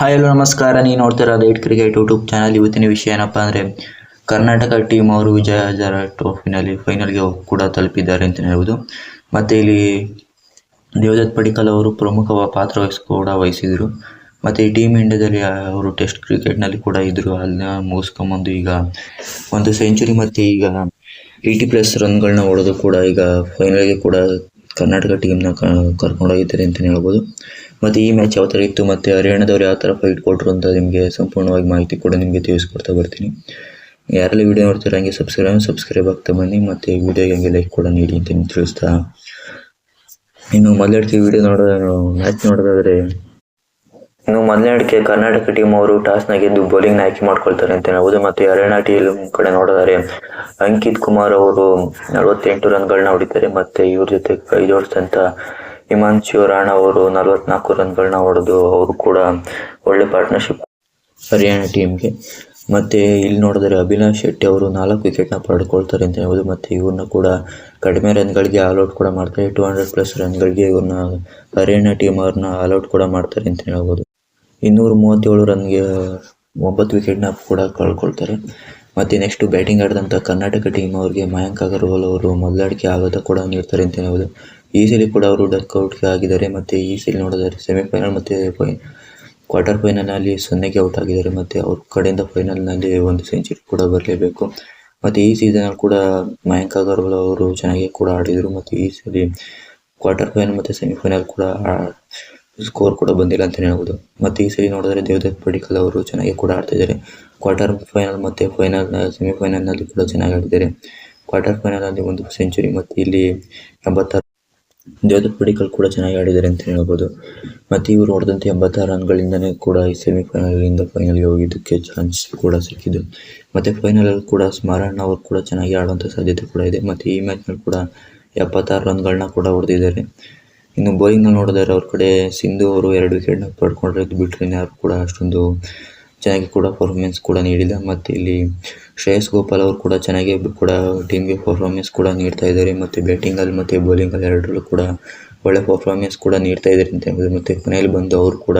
Hi ಎಲ್ಲೋ ನಮಸ್ಕಾರ. ನೀವು ನೋಡ್ತಿರೋ ರೈಟ್ ಕ್ರಿಕೆಟ್ ಯೂಟ್ಯೂಬ್ ಚಾನಲ್. ಇವತ್ತಿನ ವಿಷಯ ಏನಪ್ಪ ಅಂದರೆ, ಕರ್ನಾಟಕ ಟೀಮ್ ಅವರು ವಿಜಯ ಹಜಾರ ಟ್ರೋಫಿನಲ್ಲಿ ಫೈನಲ್ಗೆ ಕೂಡ ತಲುಪಿದ್ದಾರೆ ಅಂತ ಹೇಳ್ಬೋದು. ಮತ್ತು ಇಲ್ಲಿ ದೇವದತ್ ಪಡಿಕಲ್ ಅವರು ಪ್ರಮುಖ ಪಾತ್ರ ವಹಿಸ್, ಕೂಡ ವಹಿಸಿದರು. ಮತ್ತು ಈ ಟೀಮ್ ಇಂಡಿಯಾದಲ್ಲಿ ಅವರು ಟೆಸ್ಟ್ ಕ್ರಿಕೆಟ್ನಲ್ಲಿ ಕೂಡ ಇದ್ದರು ಅದನ್ನ ಮುಗಿಸ್ಕೊಂಬಂದು ಈಗ ಒಂದು ಸೆಂಚುರಿ ಮತ್ತು ಈಗ ಏಯ್ಟಿ ಪ್ಲಸ್ ರನ್ಗಳನ್ನ ಹೊಡೆದು ಕೂಡ ಈಗ ಫೈನಲ್ಗೆ ಕೂಡ ಕರ್ನಾಟಕ ಟೀಮ್ನ ಕರ್ಕೊಂಡೋಗಿದ್ದಾರೆ ಅಂತಲೇ ಹೇಳ್ಬೋದು. ಮತ್ತು ಈ ಮ್ಯಾಚ್ ಯಾವ ಥರ ಇತ್ತು ಮತ್ತು ಹರಿಯಾಣದವ್ರು ಯಾವ ಥರ ಫೈಟ್ ಕೊಟ್ಟರು ಅಂತ ನಿಮಗೆ ಸಂಪೂರ್ಣವಾಗಿ ಮಾಹಿತಿ ಕೂಡ ನಿಮಗೆ ತಿಳಿಸ್ಕೊಡ್ತಾ ಬರ್ತೀನಿ. ಯಾರೆಲ್ಲ ವೀಡಿಯೋ ನೋಡ್ತೀರ ಹಂಗೆ ಸಬ್ಸ್ಕ್ರೈಬ್ ಸಬ್ಸ್ಕ್ರೈಬ್ ಆಗ್ತಾ ಬನ್ನಿ. ಮತ್ತು ವೀಡಿಯೋಗೆ ಹಂಗೆ ಲೈಕ್ ಕೂಡ ನೀಡಿ ಅಂತ ತಿಳಿಸ್ತಾ ಇನ್ನು ಮೊದಲೇ ವಿಡಿಯೋ ನೋಡೋದು ಮ್ಯಾಚ್ ನೋಡೋದಾದರೆ ಇನ್ನು ಮೊದಲನೇದಕ್ಕೆ ಕರ್ನಾಟಕ ಟೀಮ್ ಅವರು ಟಾಸ್ನ ಗೆದ್ದು ಬೌಲಿಂಗ್ನ ಆಯ್ಕೆ ಮಾಡ್ಕೊಳ್ತಾರೆ ಅಂತ ಹೇಳ್ಬೋದು. ಮತ್ತು ಹರಿಯಾಣ ಟೀಮ್ ಕಡೆ ನೋಡಿದರೆ ಅಂಕಿತ್ ಕುಮಾರ್ ಅವರು ನಲವತ್ತೆಂಟು ರನ್ಗಳನ್ನ ಹೊಡಿತಾರೆ. ಮತ್ತೆ ಇವ್ರ ಜೊತೆ ಕೈ ಜೋಡಿಸಿದಂಥ ಹಿಮಾಂಶು ರಾಣಾ ಅವರು ನಲವತ್ನಾಲ್ಕು ರನ್ಗಳನ್ನ ಹೊಡೆದು ಅವರು ಕೂಡ ಒಳ್ಳೆ ಪಾರ್ಟ್ನರ್ಶಿಪ್ ಹರಿಯಾಣ ಟೀಮ್ಗೆ ಮತ್ತೆ ಇಲ್ಲಿ ನೋಡಿದರೆ ಅಭಿಲಾಷ್ ಶೆಟ್ಟಿ ಅವರು ನಾಲ್ಕು ವಿಕೆಟ್ನ ಪಡ್ಕೊಳ್ತಾರೆ ಅಂತ ಹೇಳ್ಬೋದು. ಮತ್ತೆ ಇವ್ರನ್ನ ಕೂಡ ಕಡಿಮೆ ರನ್ಗಳಿಗೆ ಆಲ್ಔಟ್ ಕೂಡ ಮಾಡ್ತಾರೆ. ಟೂ ಹಂಡ್ರೆಡ್ ಪ್ಲಸ್ ರನ್ಗಳಿಗೆ ಇವ್ರನ್ನ ಹರಿಯಾಣ ಟೀಮ್ ಅವ್ರನ್ನ ಆಲ್ಔಟ್ ಕೂಡ ಮಾಡ್ತಾರೆ ಅಂತ ಹೇಳ್ಬೋದು. ಇನ್ನೂರ ಮೂವತ್ತೇಳು ರನ್ಗೆ ಒಂಬತ್ತು ವಿಕೆಟ್ನ ಕೂಡ ಕಳ್ಕೊಳ್ತಾರೆ. ಮತ್ತು ನೆಕ್ಸ್ಟು ಬ್ಯಾಟಿಂಗ್ ಆಡಿದಂಥ ಕರ್ನಾಟಕ ಟೀಮ್ ಅವ್ರಿಗೆ ಮಯಾಂಕ್ ಅಗರ್ವಾಲ್ ಅವರು ಮೊದಲಾಡಿಕೆ ಆಗೋದ ಕೂಡ ನೀಡ್ತಾರೆ ಅಂತ ಹೇಳ್ಬೋದು. ಈ ಕೂಡ ಅವರು ಡಕ್ಔಟ್ಗೆ ಆಗಿದ್ದಾರೆ ಮತ್ತು ಈ ಸಲ ನೋಡಿದರೆ ಸೆಮಿಫೈನಲ್ ಮತ್ತು ಫೈ ಕ್ವಾರ್ಟರ್ ಫೈನಲ್ನಲ್ಲಿ ಸೊನ್ನೆಗೆ ಔಟ್ ಆಗಿದ್ದಾರೆ ಮತ್ತು ಅವ್ರ ಕಡೆಯಿಂದ ಫೈನಲ್ನಲ್ಲಿ ಒಂದು ಸೆಂಚುರಿ ಕೂಡ ಬರಲೇಬೇಕು. ಮತ್ತು ಈ ಸೀಸನಲ್ಲಿ ಕೂಡ ಮಯಾಂಕ್ ಅಗರ್ವಾಲ್ ಅವರು ಚೆನ್ನಾಗಿ ಕೂಡ ಆಡಿದರು. ಮತ್ತು ಈ ಸಲ ಕ್ವಾರ್ಟರ್ ಫೈನಲ್ ಮತ್ತು ಸೆಮಿಫೈನಲ್ ಕೂಡ ಸ್ಕೋರ್ ಕೂಡ ಬಂದಿಲ್ಲ ಅಂತಲೇ ಹೇಳ್ಬೋದು. ಮತ್ತು ಈ ಸರಿ ನೋಡಿದ್ರೆ ದೇವದತ್ ಪಡಿಕಲ್ ಅವರು ಚೆನ್ನಾಗಿ ಕೂಡ ಆಡ್ತಿದ್ದಾರೆ ಕ್ವಾರ್ಟರ್ ಫೈನಲ್ ಮತ್ತು ಫೈನಲ್ ಸೆಮಿಫೈನಲ್ನಲ್ಲಿ ಕೂಡ ಚೆನ್ನಾಗಿ ಆಡಿದ್ದಾರೆ ಕ್ವಾರ್ಟರ್ ಫೈನಲಲ್ಲಿ ಒಂದು ಸೆಂಚುರಿ ಮತ್ತು ಇಲ್ಲಿ ಎಂಬತ್ತಾರು ದೇವದತ್ ಪಡಿಕಲ್ ಕೂಡ ಚೆನ್ನಾಗಿ ಆಡಿದ್ದಾರೆ ಅಂತ ಹೇಳ್ಬೋದು. ಮತ್ತು ಇವರು ಹೊಡೆದಂತೆ ಎಂಬತ್ತಾರು ರನ್ಗಳಿಂದನೇ ಕೂಡ ಈ ಸೆಮಿಫೈನಲಿಂದ ಫೈನಲ್ಗೆ ಹೋಗಿದ್ದಕ್ಕೆ ಚಾನ್ಸ್ ಕೂಡ ಸಿಕ್ಕಿದ್ದು. ಮತ್ತು ಫೈನಲಲ್ಲಿ ಕೂಡ ಸ್ಮರಣ್ ಅವರು ಕೂಡ ಚೆನ್ನಾಗಿ ಆಡುವಂಥ ಸಾಧ್ಯತೆ ಕೂಡ ಇದೆ. ಮತ್ತು ಈ ಮ್ಯಾಚ್ನಲ್ಲಿ ಕೂಡ ಎಪ್ಪತ್ತಾರು ರನ್ಗಳನ್ನ ಕೂಡ ಹೊಡೆದಿದ್ದಾರೆ. ಇನ್ನು ಬೌಲಿಂಗ್ ನೋಡಿದರೆ ಅವ್ರ ಕಡೆ ಸಿಂಧು ಅವರು ಎರಡು ವಿಕೆಟ್ನ ಪಡ್ಕೊಂಡ್ರೆ ಅದು ಬಿಟ್ಟರೆ ಯಾರು ಕೂಡ ಅಷ್ಟೊಂದು ಚೆನ್ನಾಗಿ ಕೂಡ ಪರ್ಫಾರ್ಮೆನ್ಸ್ ಕೂಡ ನೀಡಿಲ್ಲ ಮತ್ತು ಇಲ್ಲಿ ಶ್ರೇಯಸ್ ಗೋಪಾಲ್ ಅವರು ಕೂಡ ಚೆನ್ನಾಗಿ ಕೂಡ ಟೀಮ್ಗೆ ಪರ್ಫಾರ್ಮೆನ್ಸ್ ಕೂಡ ನೀಡ್ತಾ ಇದ್ದಾರೆ ಮತ್ತು ಬ್ಯಾಟಿಂಗಲ್ಲಿ ಮತ್ತು ಬೌಲಿಂಗಲ್ಲಿ ಎರಡರಲ್ಲೂ ಕೂಡ ಒಳ್ಳೆ ಪರ್ಫಾರ್ಮೆನ್ಸ್ ಕೂಡ ನೀಡ್ತಾ ಇದ್ದಾರೆ ಅಂತ ಹೇಳ್ಬೋದು. ಮತ್ತು ಕೊನೆಯಲ್ಲಿ ಬಂದು ಅವರು ಕೂಡ